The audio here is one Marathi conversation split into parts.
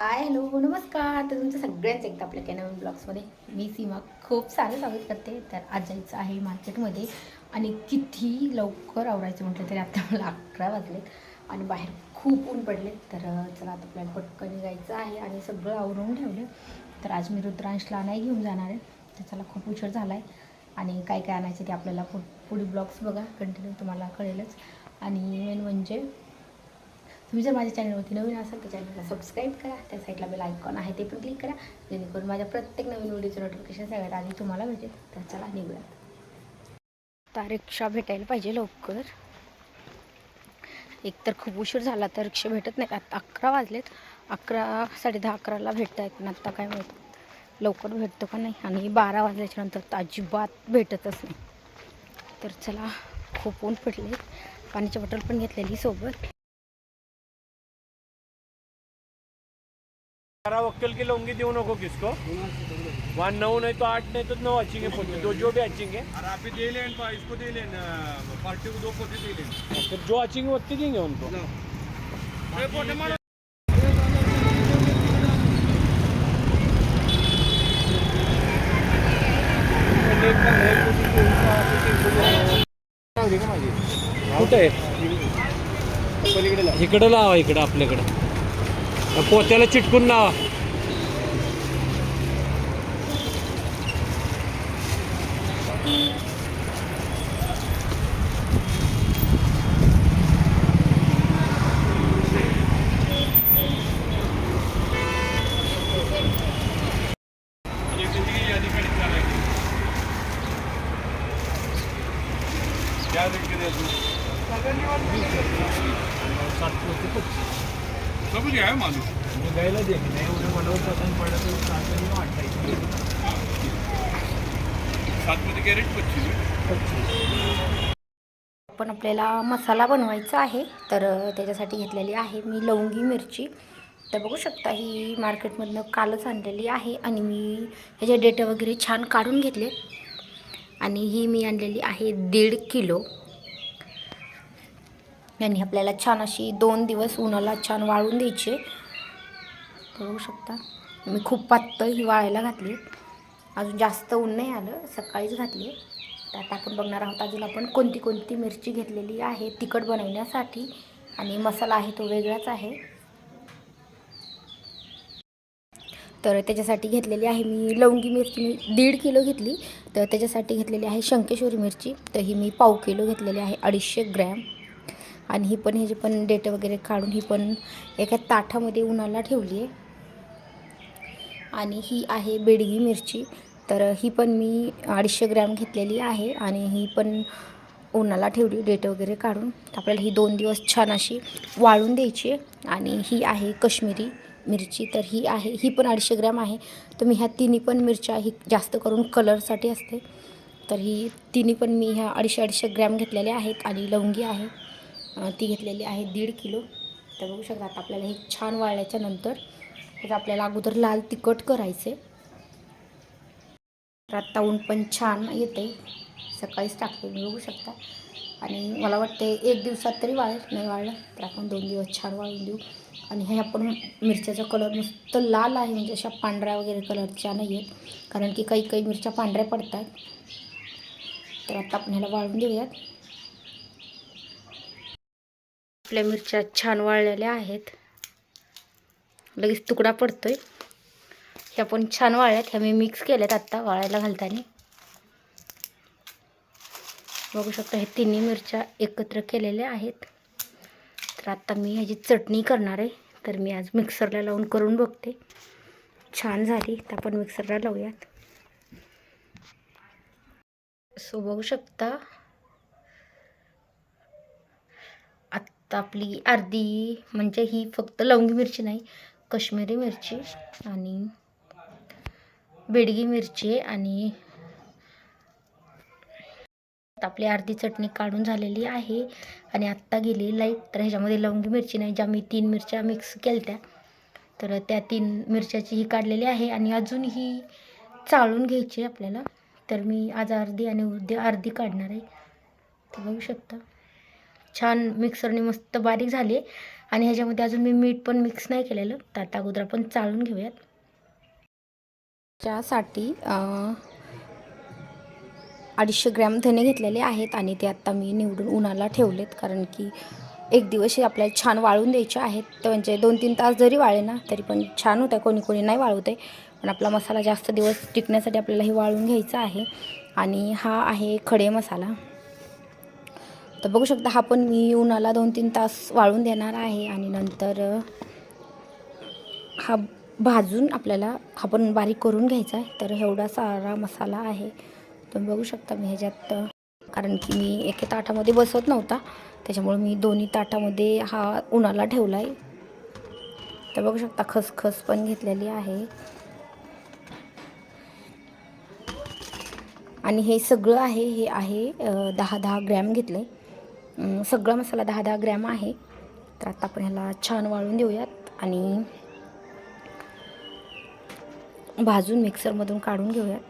हाय हॅलो हो, नमस्कार. तर तुमचं सगळ्यांचं एकदा आपल्या कॅनवन नवीन ब्लॉग्समध्ये मी सीमा खूप सारं स्वागत करते. तर आज जायचं आहे मार्केटमध्ये आणि किती लवकर आवरायचं म्हटलं तरी आता मला अकरा वाजलेत आणि बाहेर खूप ऊन पडले. तर चला आता आपल्याला पटकन निघायचं आहे आणि सगळं आवरून ठेवले. तर आज मी रुद्रांशला नाही घेऊन जाणार आहे. तर चला खूप उशीर झाला आहे आणि काय काय आणायचं ते आपल्याला पु पुढे ब्लॉग्स बघा. कंटिन्यू तुम्हाला कळेलच. आणि मेन म्हणजे तुम्ही जर माझ्या चॅनलवरती नवीन असाल तर चॅनलला सबस्क्राईब करा. त्या साईडला बेल आयकॉन आहे ते पण क्लिक करा. जेणेकरून माझ्या प्रत्येक नवीन व्हिडिओचं नोटिफिकेशन सगळ्यात आधी तुम्हाला भेटेल तर चला निघूयात आता रिक्षा भेटायला पाहिजे लवकर. एक तर खूप उशीर झाला तर रिक्षा भेटत नाही आता अकरा वाजलेत. अकरा साडे दहा अकराला भेटत आहेत ना आत्ता काय माहीत. लवकर भेटतो का नाही? आणि बारा वाजल्याच्या नंतर तर अजिबात भेटतच नाही. तर चला खूप ऊन पडले. पाण्याची बॉटल पण घेतलेली सोबत. बारह वक्कल की लौंगी देऊ नको किसको? वहाँ नौ नहीं तो आठ नहीं तो नौ अच्छेंगे पोते दो जो भी अच्छेंगे और आप ही दे लें इसको दे लें पार्टी को दो पोते दे लें फिर जो अच्छेंगे उतने देंगे उनको कुठे? आहे इकडं लावा इकडं आपल्याकडं. पोत्याला चिटकून लावा दूँ सब निघायला दे नाही एवढं मला पसंत पडलं तर वाटायचं. सात मध्ये कॅरेट पच्चीस पण आपल्याला मसाला बनवायचा आहे तर त्याच्यासाठी घेतलेली आहे मी लवंगी मिरची. तर बघू शकता ही मार्केटमधनं कालच आणलेली आहे आणि मी ह्याचे डेटे वगैरे छान काढून घेतले. आणि ही मी आणलेली आहे दीड किलो. आणि आपल्याला छान अशी दोन दिवस उन्हाला छान वाळून द्यायची. बघू शकता. मी खूप पातळ ही वाळायला घातली. अजून जास्त ऊन नाही आलं. सकाळीच घातली. तर आता आपण बघणार आहोत अजून आपण कोणती कोणती मिरची घेतलेली आहे तिखट बनवण्यासाठी. आणि मसाला आहे तो वेगळाच आहे. तर त्याच्यासाठी घेतलेली आहे मी लवंगी मिरची. मी दीड किलो घेतली. तर त्याच्यासाठी घेतलेली आहे शंकेश्वरी मिरची. तर ही मी पाव किलो घेतलेली आहे. अडीचशे ग्रॅम. आणि ही पण ह्याची पण डेट वगैरे काढून ही पण एका ताठामध्ये उन्हाला ठेवली आहे. आणि ही आहे बेडगी मिरची. तर ही पण मी अडीचशे ग्रॅम घेतलेली आहे आणि ही पण उन्हाला ठेवली डेट वगैरे काढून. आपल्याला ही दोन दिवस छान अशी वाळून द्यायची आहे. आणि ही आहे कश्मीरी मिरची. तर ही आहे ही पण अडीचशे ग्रॅम आहे. तर मी ह्या तिन्ही पण मिरच्या ही जास्त करून कलरसाठी असते. तर ही तिन्ही पण मी ह्या अडीचशे अडीचशे ग्रॅम घेतलेल्या आहेत आणि लवंगी आहे. ती घेतलेली आहे दीड किलो. तर बघू शकता आता आपल्याला हे छान वाळल्याच्या नंतर तर आपल्याला अगोदर लाल तिखट करायचे. तर आत्ता ऊन पण छान येते सकाळीच टाकते मी बघू शकता. आणि मला वाटते एक दिवसात तरी वाळेल नाही वाळलं तर आपण दोन दिवस छान वाळून देऊ. आणि हे आपण मिरच्याचा कलर नुसतं लाल आहे म्हणजे अशा पांढऱ्या वगैरे कलरच्या नाही आहेत. कारण की काही काही मिरच्या पांढऱ्या पडतात तर आता आपण ह्याला वाळून देऊयात आपल्या मिरच्या छान वाळलेल्या आहेत. लगेच तुकडा पडतोय. ह्या पण छान वाळल्यात. ह्या मी मिक्स केल्यात आत्ता वाळायला घालताना. बघू शकता हे तिन्ही मिरच्या एकत्र केलेल्या आहेत. तर आत्ता मी ह्याची चटणी करणार आहे. तर मी आज मिक्सरला लावून करून बघते. छान झाली. तर आपण मिक्सरला लावूयात. सो बघू शकता तर आपली अर्धी म्हणजे ही फक्त लवंगी मिरची नाही कश्मीरी मिरची आणि बेडगी मिरची आणि आपली अर्धी चटणी काढून झालेली आहे आणि आत्ता गेली लाइट तर ह्याच्यामध्ये लवंगी मिरची नाही ज्या मी तीन मिरच्या मिक्स केल्या तर त्या तीन मिरच्याची ही काढलेली आहे आणि अजून ही चाळून घ्यायची आहे आपल्याला. तर मी आज अर्धी आणि उद्या अर्धी काढणार आहे. ते बघू शकता. छान मिक्सरने मस्त बारीक झाली आणि ह्याच्यामध्ये अजून मी मीठ पण मिक्स नाही केलेलं. तर आता अगोदर आपण चाळून घेऊयात. त्यासाठी अडीचशे ग्रॅम धने घेतलेले आहेत आणि ते आत्ता मी निवडून उन्हाला ठेवलेत. कारण की एक दिवस हे आपल्याला छान वाळून द्यायचे आहेत. तर म्हणजे दोन तीन तास जरी वाळले ना तरी पण छान होतं कोणी कोणी नाही वाळवते पण आपला मसाला जास्त दिवस टिकण्यासाठी आपल्याला हे वाळून घ्यायचा आहे. आणि हा आहे खडे मसाला. तर बघू शकता हा पण मी उन्हाला दोन तीन तास वाळून देणार आहे आणि नंतर हा भाजून आपल्याला हा पण बारीक करून घ्यायचा आहे. तर एवढा सारा मसाला आहे. तुम्ही बघू शकता मी ह्याच्यात कारण की मी एके ताटामध्ये बसत नव्हता. त्याच्यामुळे मी दोन्ही ताटामध्ये हा उन्हाला ठेवला आहे तर बघू शकता खसखस पण घेतलेली आहे. आणि हे सगळं आहे हे आहे दहा दहा ग्रॅम घेतलं. आहे सगळा मसाला दहा दहा ग्रॅम आहे. तर आता आपण ह्याला छान वाळून देऊयात आणि भाजून मिक्सरमधून काढून घेऊयात.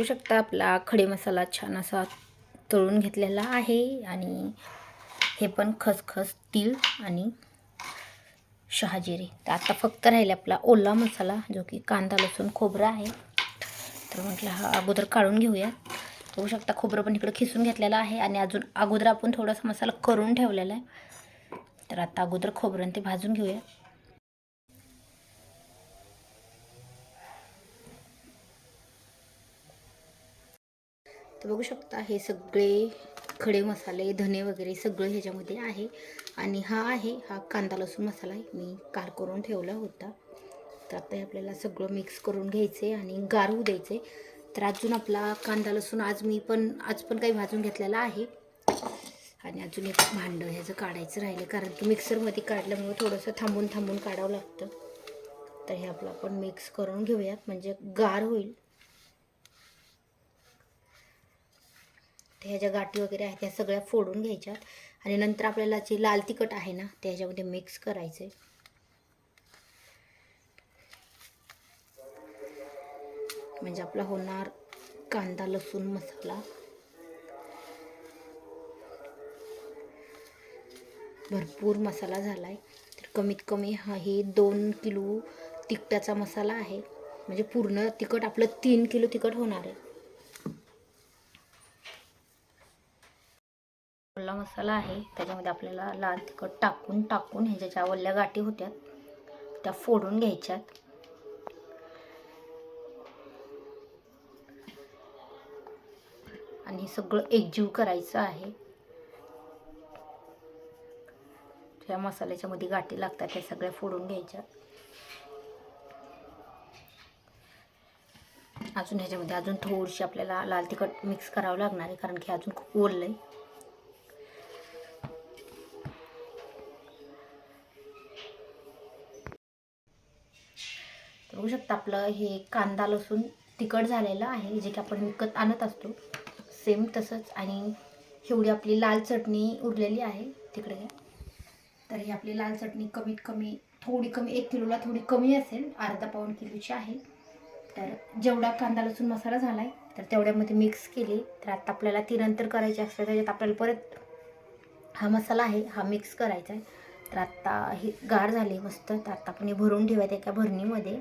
बघू शकता आपला खडे मसाला छान असा तळून घेतलेला आहे आणि हे पण खसखस तीळ आणि शहाजिरे. तर आता फक्त राहील आपला ओला मसाला जो की कांदा लसूण खोबरं आहे. तर म्हटलं हा अगोदर काढून घेऊया बघू शकता खोबरं पण इकडं खिसून घेतलेलं आहे आणि अजून अगोदर आपण थोडासा मसाला करून ठेवलेला आहे. तर आता अगोदर खोबरं आणि ते भाजून घेऊया. तर बघू शकता हे सगळे खडे मसाले धने वगैरे सगळं ह्याच्यामध्ये आहे. आणि हा आहे हा कांदा लसूण मसाला आहे मी काल करून ठेवला होता. तर आता हे आपल्याला सगळं मिक्स करून घ्यायचे आणि गार होऊ द्यायचे. तर अजून आपला कांदा लसूण आज मी पण आज पण काही भाजून घेतलेला आहे. आणि अजून एक भांडं ह्याचं काढायचं राहिलं कारण की मिक्सरमध्ये काढल्यामुळे थोडंसं थांबून थांबून काढावं लागतं. तर हे आपलं आपण मिक्स करून घेऊयात म्हणजे गार होईल. तर ह्या ज्या गाठी वगैरे आहेत त्या सगळ्या फोडून घ्यायच्यात. आणि नंतर आपल्याला जे लाल तिखट आहे ना ते ह्याच्यामध्ये मिक्स आहे म्हणजे आपला होणार कांदा लसूण मसाला. भरपूर मसाला झाला आहे तर कमीत कमी हा हे दोन किलो तिखटाचा मसाला आहे. म्हणजे पूर्ण तिखट आपलं तीन किलो तिखट होणार आहे ओला मसाला आहे त्याच्यामध्ये आपल्याला लाल तिखट टाकून टाकून ह्याच्या ज्या वल्ल्या गाठी होत्या त्या फोडून घ्यायच्यात. आणि हे सगळं एकजीव करायचं आहे. त्या मसाल्याच्या मध्ये गाठी लागतात त्या सगळ्या फोडून घ्यायच्या. अजून ह्याच्यामध्ये अजून थोडीशी आपल्याला लाल तिखट मिक्स करावं लागणार आहे कारण की अजून खूप ओललं आहे. बघू शकता आपलं हे कांदा लसूण तिखट झालेलं आहे जे की आपण विकत आणत असतो. सेम तसंच आणि एवढी आपली लाल चटणी उरलेली आहे तिकडे. घ्या तर ही आपली लाल चटणी कमीत कमी थोडी कमी एक किलोला थोडी कमी असेल अर्धा पाऊण किलोची आहे. तर जेवढा कांदा लसूण मसाला झाला आहे तर तेवढ्यामध्ये मिक्स केली. तर आता आपल्याला ती नंतर करायची असते त्याच्यात आपल्याला परत हा मसाला आहे हा मिक्स करायचा आहे तर आत्ता हे गार झाले मस्त तर आत्ता आपण हे भरून ठेवायचं एका भरणीमध्ये.